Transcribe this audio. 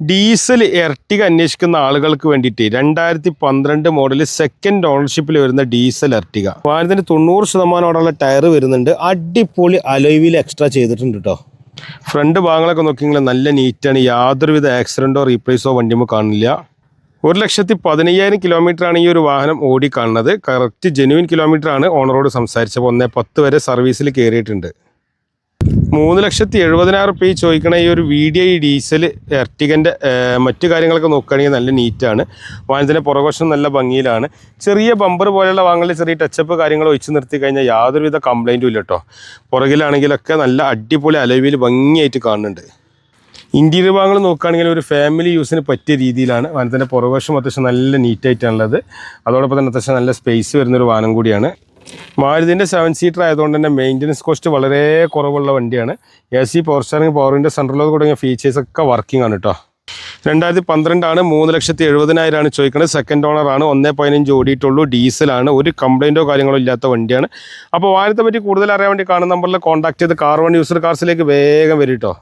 Diesel Ertiga അന്വേഷിക്കുന്ന ആളുകൾക്ക് വേണ്ടിയിട്ട് രണ്ടായിരത്തി പന്ത്രണ്ട് മോഡൽ സെക്കൻഡ് ഓണർഷിപ്പിൽ വരുന്ന ഡീസൽ എർട്ടിക വാഹനത്തിന് തൊണ്ണൂറ് ശതമാനോടുള്ള ടയർ വരുന്നുണ്ട്. അടിപൊളി അലോയിൽ എക്സ്ട്രാ ചെയ്തിട്ടുണ്ട് കേട്ടോ ഫ്രണ്ട് ഭാഗങ്ങളൊക്കെ നോക്കിയെങ്കിൽ നല്ല നീറ്റാണ് യാതൊരുവിധ ആക്സിഡന്റോ റീപ്ലേസോ വണ്ടിയുമ്പോൾ കാണില്ല. ഒരു ലക്ഷത്തി പതിനയ്യായിരം കിലോമീറ്റർ ആണ് ഈ ഒരു വാഹനം ഓടി കാണുന്നത് കറക്റ്റ് ജെനുവിൻ കിലോമീറ്റർ ആണ് ഓണറോട് സംസാരിച്ചപ്പോൾ ഒന്നേ പത്ത് വരെ സർവീസിൽ കയറിയിട്ടുണ്ട് മൂന്ന് ലക്ഷത്തി എഴുപതിനായിരം റുപ്യ ചോദിക്കണ ഈ ഒരു വി ഡി ഐ ഡീസൽ എർട്ടികന്റെ മറ്റു കാര്യങ്ങളൊക്കെ നോക്കുകയാണെങ്കിൽ നല്ല നീറ്റാണ്. വാഹനത്തിന്റെ പുറകുവശം നല്ല ഭംഗിയിലാണ്. ചെറിയ ബമ്പർ പോലെയുള്ള വാങ്ങലിൽ ചെറിയ ടച്ചപ്പ് കാര്യങ്ങൾ ഒഴിച്ചു നിർത്തി കഴിഞ്ഞാൽ യാതൊരുവിധ കംപ്ലൈന്റും ഇല്ല കേട്ടോ പുറകിലാണെങ്കിലൊക്കെ നല്ല അടിപൊളി അലവിയിൽ ഭംഗിയായിട്ട് കാണുന്നുണ്ട്. ഇന്റീരിയർ ഭാഗങ്ങൾ നോക്കുകയാണെങ്കിൽ ഒരു ഫാമിലി യൂസിന് പറ്റിയ രീതിയിലാണ്. വാഹനത്തിന്റെ പുറകുവശം അത്യാവശ്യം നല്ല നീറ്റായിട്ടാണുള്ളത് അതോടൊപ്പം തന്നെ അത്യാവശ്യം നല്ല സ്പേസ് വരുന്നൊരു വാഹനം കൂടിയാണ്. മാരുതിന്റെ സെവൻ സീറ്റർ ആയതുകൊണ്ട് തന്നെ മെയിന്റനൻസ് കോസ്റ്റ് വളരെ കുറവുള്ള വണ്ടിയാണ്. എ സി പവർ സ്റ്റാറിംഗ് പവറിന്റെ സെൻട്രലോ തുടങ്ങിയ ഫീച്ചേഴ്സ് ഒക്കെ വർക്കിംഗ് ആണ് കേട്ടോ രണ്ടായിരത്തി പന്ത്രണ്ടാണ് മൂന്ന് ലക്ഷത്തി എഴുപതിനായിരമാണ് ചോദിക്കുന്നത് സെക്കൻഡ് ഓണറാണ് ഒന്നേ പതിനഞ്ച് ഓടിയിട്ടുള്ളൂ. ഡീസലാണ് ഒരു കംപ്ലൈന്റോ കാര്യങ്ങളോ ഇല്ലാത്ത വണ്ടിയാണ്. അപ്പോൾ വാഹനത്തെ പറ്റി കൂടുതൽ അറിയാൻ വേണ്ടി കാണുന്ന നമ്പറിൽ കോൺടാക്ട് ചെയ്ത് കാർ വൺ യൂസർ കാർസിലേക്ക് വേഗം വരും കേട്ടോ